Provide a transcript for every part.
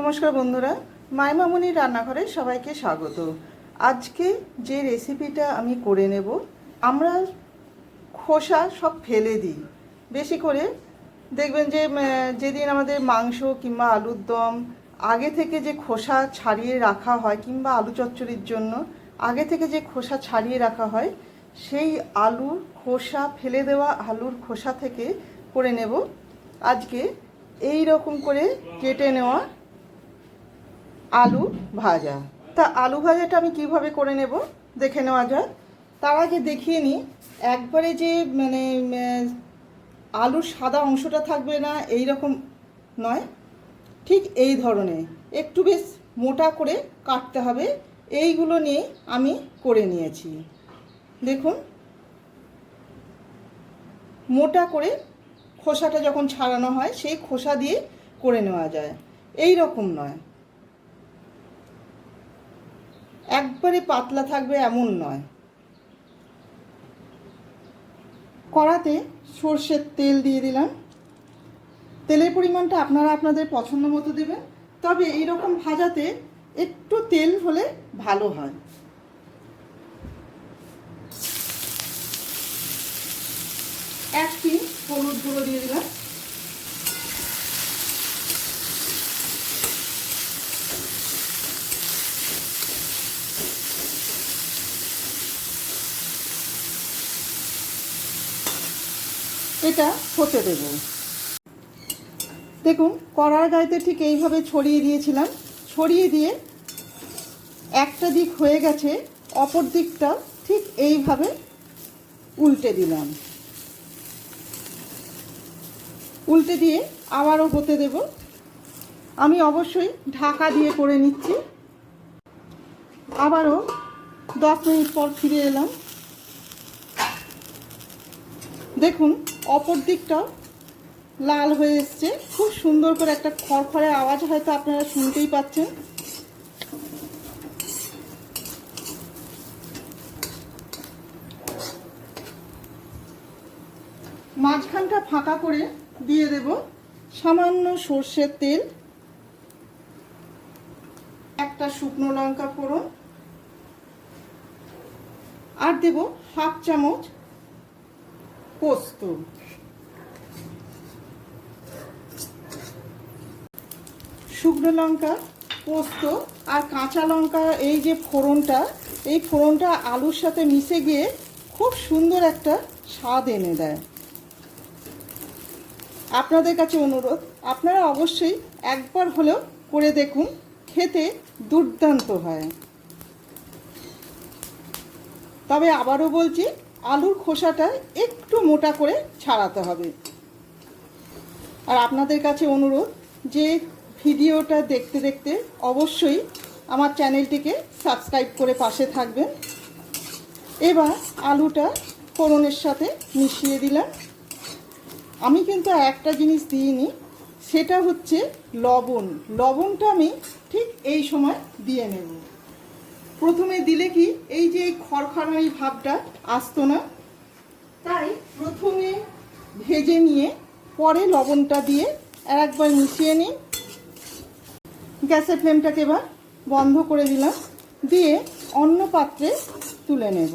নমস্কার বন্ধুরা, মাইমামুনির রান্নাঘরে সবাইকে স্বাগত। আজকে যে রেসিপিটা আমি করে নেব, আমরা খোসা সব ফেলে দিই। বেশি করে দেখবেন যে যেদিন আমাদের মাংস কিংবা আলুর দম আগে থেকে যে খোসা ছাড়িয়ে রাখা হয় কিংবা আলু চচ্চড়ির জন্য আগে থেকে যে খোসা ছাড়িয়ে রাখা হয়, সেই আলুর খোসা ফেলে দেওয়া আলুর খোসা থেকে করে নেব। আজকে এই রকম করে কেটে নেওয়া আলু ভাজা। তা আলু ভাজাটা আমি কীভাবে করে নেব দেখে নেওয়া যাক। তার আগে দেখিয়ে নিই, একবারে যে মানে আলুর সাদা অংশটা থাকবে না এই রকম নয়। ঠিক এই ধরনের। একটু বেশ মোটা করে কাটতে হবে। এইগুলো নিয়ে আমি করে নিয়েছি। দেখুন। মোটা করে খোসাটা যখন ছাড়ানো হয়, সেই খোসা দিয়ে করে নেওয়া যায়। এই রকম নয়। একবারে পাতলা থাকবে এমন নয়। কড়াতে সর্ষের তেল দিয়ে দিলাম। তেলের পরিমাণটা আপনারা আপনাদের পছন্দ মতো দেবেন, তবে এই রকম ভাজাতে একটু তেল হলে ভালো হয়। এক পিন হলুদ গুঁড়ো দিয়ে দিলাম। এটা হতে দেব। দেখুন, কড়ার গাইতে ঠিক এইভাবে ছড়িয়ে দিয়েছিলাম। ছড়িয়ে দিয়ে একটা দিক হয়ে গেছে, অপর দিকটা ঠিক এইভাবে উল্টে দিলাম। উল্টে দিয়ে আবারও হতে দেব। আমি অবশ্যই ঢাকা দিয়ে করে নিচ্ছি। আবারও দশ মিনিট পর ফিরে এলাম। দেখুন, অপর দিকটাও লাল হয়ে এসছে। খুব সুন্দর করে একটা খড়খড়ে আওয়াজ হয়তো আপনারা শুনতেই পাচ্ছেন। মাঝখানটা ফাঁকা করে দিয়ে দেব। সামান্য সর্ষের তেল, একটা শুকনো লঙ্কা ফোড়ন, আর দেব হাফ চামচ পোস্ত শুকনো লঙ্কা পোস্ত আর কাঁচা লঙ্কা, এই যে ফোড়নটা, এই ফোড়নটা আলুর সাথে মিশে গিয়ে খুব সুন্দর একটা স্বাদ এনে দেয়। আপনাদের কাছে অনুরোধ, আপনারা অবশ্যই একবার হলেও করে দেখুন, খেতে দুর্দান্ত হয়। তবে আবারও বলছি আলুর খোসাটা একটু মোটা করে ছাড়াতে হবে। আর আপনাদের কাছে অনুরোধ, যে ভিডিওটা দেখতে দেখতে অবশ্যই আমার চ্যানেলটিকে সাবস্ক্রাইব করে পাশে থাকবেন। এবার আলুটা ফোড়নের সাথে মিশিয়ে দিলাম। আমি কিন্তু একটা জিনিস দিইনি, সেটা হচ্ছে লবণ। লবণটা আমি ঠিক এই সময় দিয়ে নেব। প্রথমে দিলে কি? এই যে এই খড়খড়ানি ভাবটা আসতো না। তাই প্রথমে ভেজে নিয়ে পরে লবণটা দিয়ে আর একবার মিশিয়ে নিই। গ্যাসের ফ্লেমটাকে এবার বন্ধ করে দিলাম। দিয়ে অন্য পাত্রে তুলে নেব।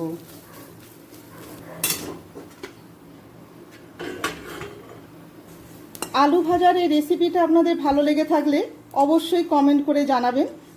আলু ভাজার এই রেসিপিটা আপনাদের ভালো লেগে থাকলে অবশ্যই কমেন্ট করে জানাবেন।